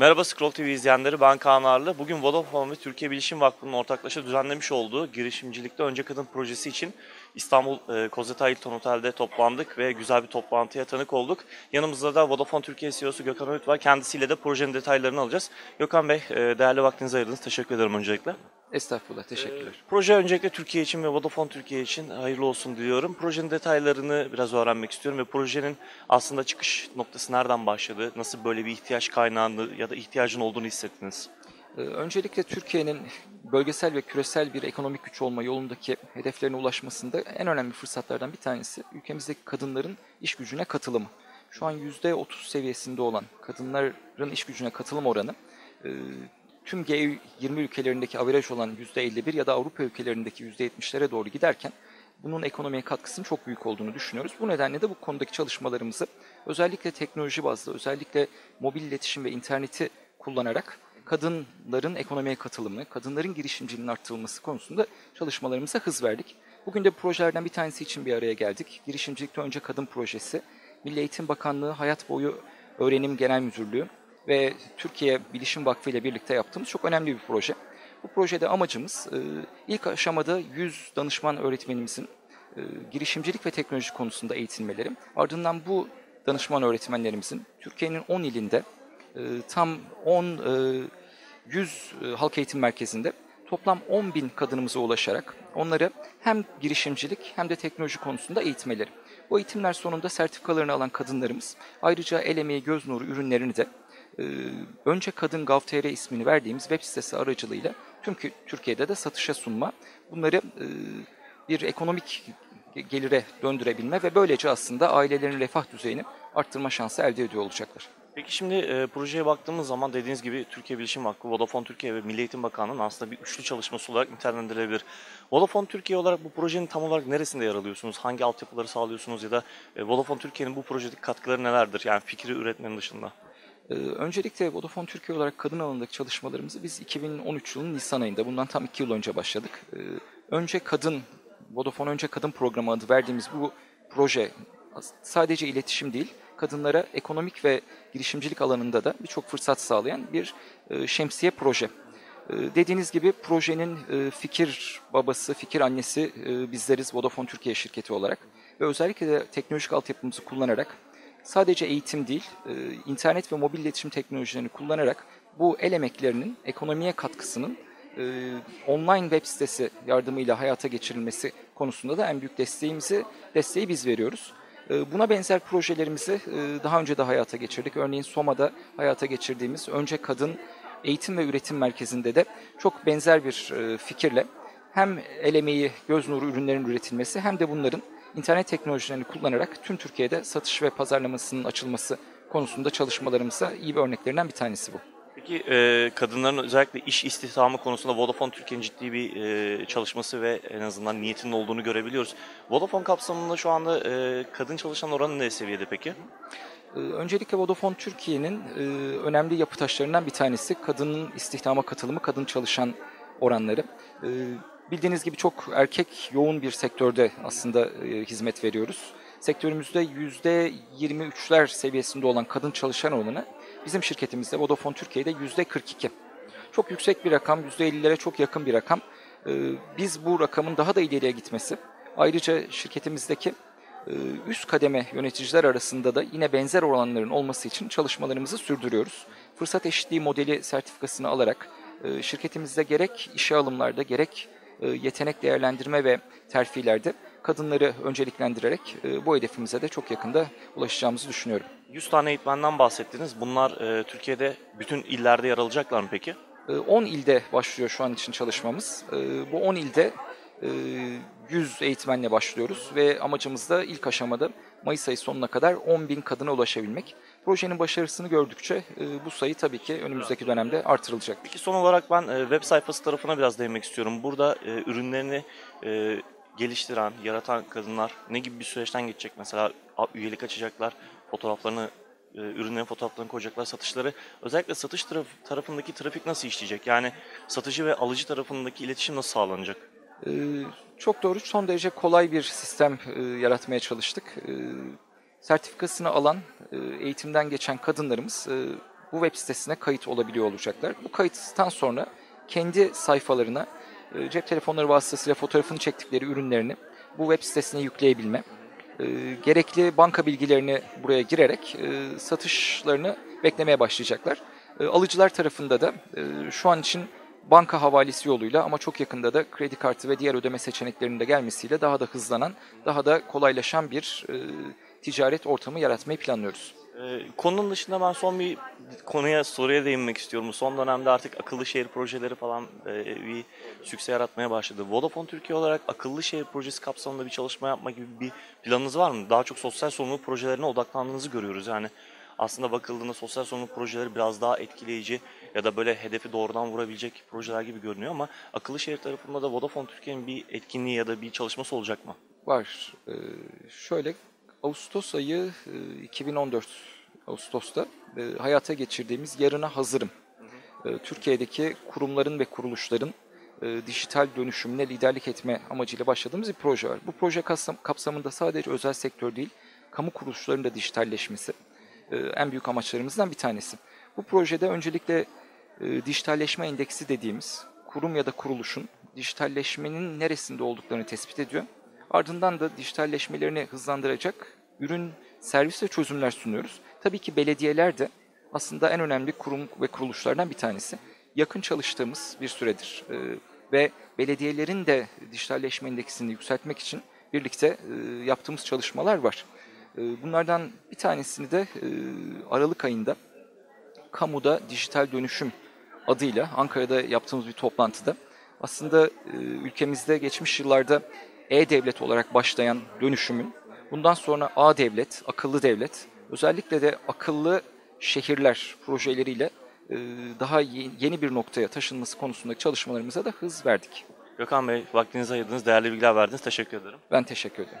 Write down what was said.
Merhaba Scroll TV izleyenleri, ben Kaan Arlı. Bugün Vodafone ve Türkiye Bilişim Vakfı'nın ortaklaşa düzenlemiş olduğu girişimcilikte Önce Kadın projesi için İstanbul e, Kozeta Hilton Otel'de toplandık ve güzel bir toplantıya tanık olduk. Yanımızda da Vodafone Türkiye CEO'su Gökhan Öğüt var. Kendisiyle de projenin detaylarını alacağız. Gökhan Bey, e, değerli vaktinizi ayırdınız. Teşekkür ederim öncelikle. Estağfurullah, teşekkürler. Proje öncelikle Türkiye için ve Vodafone Türkiye için hayırlı olsun diliyorum. Projenin detaylarını biraz öğrenmek istiyorum ve projenin aslında çıkış noktası nereden başladı? Nasıl böyle bir ihtiyaç kaynağını ya da ihtiyacın olduğunu hissettiniz? Ee, Öncelikle Türkiye'nin bölgesel ve küresel bir ekonomik güç olma yolundaki hedeflerine ulaşmasında en önemli fırsatlardan bir tanesi ülkemizdeki kadınların iş gücüne katılımı. Şu an %30 seviyesinde olan kadınların iş gücüne katılım oranı e, tüm G20 ülkelerindeki averaj olan %51 ya da Avrupa ülkelerindeki %70'lere doğru giderken bunun ekonomiye katkısının çok büyük olduğunu düşünüyoruz. Bu nedenle de bu konudaki çalışmalarımızı özellikle teknoloji bazlı, özellikle mobil iletişim ve interneti kullanarak kadınların ekonomiye katılımı, kadınların girişimciliğinin arttırılması konusunda çalışmalarımıza hız verdik. Bugün de bu projelerden bir tanesi için bir araya geldik. Girişimcilikte Önce Kadın Projesi, Milli Eğitim Bakanlığı Hayat Boyu Öğrenim Genel Müdürlüğü ve Türkiye Bilişim Vakfı ile birlikte yaptığımız çok önemli bir proje. Bu projede amacımız e, ilk aşamada 100 danışman öğretmenimizin e, girişimcilik ve teknoloji konusunda eğitilmeleri, ardından bu danışman öğretmenlerimizin Türkiye'nin 10 ilinde e, tam 10 100 halk eğitim merkezinde toplam 10 bin kadınımıza ulaşarak onları hem girişimcilik hem de teknoloji konusunda eğitmeleri. Bu eğitimler sonunda sertifikalarını alan kadınlarımız ayrıca el emeği göz nuru ürünlerini de önce Kadın Gov.tr ismini verdiğimiz web sitesi aracılığıyla tüm Türkiye'de de satışa sunma, bunları e, bir ekonomik gelire döndürebilme ve böylece aslında ailelerin refah düzeyini arttırma şansı elde ediyor olacaklar. Peki şimdi e, projeye baktığımız zaman dediğiniz gibi Türkiye Bilişim Vakfı, Vodafone Türkiye ve Milli Eğitim Bakanlığı'nın aslında bir üçlü çalışması olarak nitelendirilebilir. Vodafone Türkiye olarak bu projenin tam olarak neresinde yer alıyorsunuz? Hangi altyapıları sağlıyorsunuz ya da e, Vodafone Türkiye'nin bu projedeki katkıları nelerdir? Yani fikri üretmenin dışında. Ee, öncelikle Vodafone Türkiye olarak kadın alanındaki çalışmalarımızı biz 2013 yılının Nisan ayında, bundan tam iki yıl önce başladık. Ee, önce Kadın, Vodafone Önce Kadın programı adı verdiğimiz bu proje sadece iletişim değil, kadınlara ekonomik ve girişimcilik alanında da birçok fırsat sağlayan bir e, şemsiye proje. Ee, dediğiniz gibi projenin e, fikir babası, fikir annesi e, bizleriz Vodafone Türkiye şirketi olarak. Ve özellikle de teknolojik altyapımızı kullanarak sadece eğitim değil, e, internet ve mobil iletişim teknolojilerini kullanarak bu el emeklerinin ekonomiye katkısının e, online web sitesi yardımıyla hayata geçirilmesi konusunda da en büyük desteğimizi desteği biz veriyoruz. E, buna benzer projelerimizi daha önce de hayata geçirdik. Örneğin Soma'da hayata geçirdiğimiz Önce Kadın Eğitim ve Üretim Merkezi'nde de çok benzer bir fikirle hem el emeği, göz nuru ürünlerin üretilmesi hem de bunların internet teknolojilerini kullanarak tüm Türkiye'de satış ve pazarlamasının açılması konusunda çalışmalarımıza iyi bir örneklerinden bir tanesi bu. Peki e, kadınların özellikle iş istihdamı konusunda Vodafone Türkiye'nin ciddi bir e, çalışması ve en azından niyetinin olduğunu görebiliyoruz. Vodafone kapsamında şu anda e, kadın çalışan oranı ne seviyede peki? Öncelikle Vodafone Türkiye'nin önemli yapı taşlarından bir tanesi kadının istihdama katılımı, kadın çalışan oranları. Bildiğiniz gibi çok erkek yoğun bir sektörde aslında e, hizmet veriyoruz. Sektörümüzde %23'ler seviyesinde olan kadın çalışan oranı bizim şirketimizde Vodafone Türkiye'de %42. Çok yüksek bir rakam, %50'lere çok yakın bir rakam. E, biz bu rakamın daha da ileriye gitmesi, ayrıca şirketimizdeki e, üst kademe yöneticiler arasında da yine benzer oranların olması için çalışmalarımızı sürdürüyoruz. Fırsat eşitliği modeli sertifikasını alarak e, şirketimizde gerek işe alımlarda gerek yetenek değerlendirme ve terfilerde kadınları önceliklendirerek e, bu hedefimize de çok yakında ulaşacağımızı düşünüyorum. 100 tane eğitmenden bahsettiniz. Bunlar e, Türkiye'de bütün illerde yer alacaklar mı peki? 10 ilde başlıyor şu an için çalışmamız. Bu 10 ilde 100 eğitmenle başlıyoruz ve amacımız da ilk aşamada Mayıs ayı sonuna kadar 10 bin kadına ulaşabilmek. Projenin başarısını gördükçe e, bu sayı tabii ki önümüzdeki dönemde artırılacak. Peki son olarak ben e, web sayfası tarafına biraz değinmek istiyorum. Burada e, ürünlerini geliştiren, yaratan kadınlar ne gibi bir süreçten geçecek? Mesela üyelik açacaklar, fotoğraflarını ürünlerin fotoğraflarını koyacaklar, satışları. Özellikle satış taraf, tarafındaki trafik nasıl işleyecek? Yani satıcı ve alıcı tarafındaki iletişim nasıl sağlanacak? Ee, çok doğru, son derece kolay bir sistem e, yaratmaya çalıştık. E, sertifikasını alan, e, eğitimden geçen kadınlarımız e, bu web sitesine kayıt olabiliyor olacaklar. Bu kayıttan sonra kendi sayfalarına e, cep telefonları vasıtasıyla fotoğrafını çektikleri ürünlerini bu web sitesine yükleyebilme, gerekli banka bilgilerini buraya girerek satışlarını beklemeye başlayacaklar. Alıcılar tarafında da şu an için banka havalesi yoluyla ama çok yakında da kredi kartı ve diğer ödeme seçeneklerinin de gelmesiyle daha da hızlanan, daha da kolaylaşan bir e, ticaret ortamı yaratmayı planlıyoruz. Ee, konunun dışında ben son bir konuya, soruya değinmek istiyorum. Son dönemde artık akıllı şehir projeleri falan e, bir sükse yaratmaya başladı. Vodafone Türkiye olarak akıllı şehir projesi kapsamında bir çalışma yapma gibi bir planınız var mı? Daha çok sosyal sorumluluk projelerine odaklandığınızı görüyoruz. Yani aslında bakıldığında sosyal sorumluluk projeleri biraz daha etkileyici ya da böyle hedefi doğrudan vurabilecek projeler gibi görünüyor ama akıllı şehir tarafında da Vodafone Türkiye'nin bir etkinliği ya da bir çalışması olacak mı? Var. E, şöyle Ağustos ayı e, 2014 Ağustos'ta e, hayata geçirdiğimiz Yarına Hazırım. E, Türkiye'deki kurumların ve kuruluşların e, dijital dönüşümüne liderlik etme amacıyla başladığımız bir proje var. Bu proje kapsam- kapsamında sadece özel sektör değil, kamu kuruluşlarının da dijitalleşmesi e, en büyük amaçlarımızdan bir tanesi. Bu projede öncelikle e, dijitalleşme endeksi dediğimiz kurum ya da kuruluşun dijitalleşmenin neresinde olduklarını tespit ediyor. Ardından da dijitalleşmelerini hızlandıracak ürün, servis ve çözümler sunuyoruz. Tabii ki belediyeler de aslında en önemli kurum ve kuruluşlardan bir tanesi. Yakın çalıştığımız bir süredir Ee, ve belediyelerin de dijitalleşme endeksini yükseltmek için birlikte e, yaptığımız çalışmalar var. Ee, bunlardan bir tanesini de e, Aralık ayında kamuda dijital dönüşüm adıyla Ankara'da yaptığımız bir toplantıda aslında e, ülkemizde geçmiş yıllarda e-devlet olarak başlayan dönüşümün bundan sonra A-devlet, akıllı devlet, özellikle de akıllı şehirler projeleriyle e, daha ye- yeni bir noktaya taşınması konusundaki çalışmalarımıza da hız verdik. Gökhan Bey vaktinizi ayırdınız, değerli bilgiler verdiniz. Teşekkür ederim. Ben teşekkür ederim.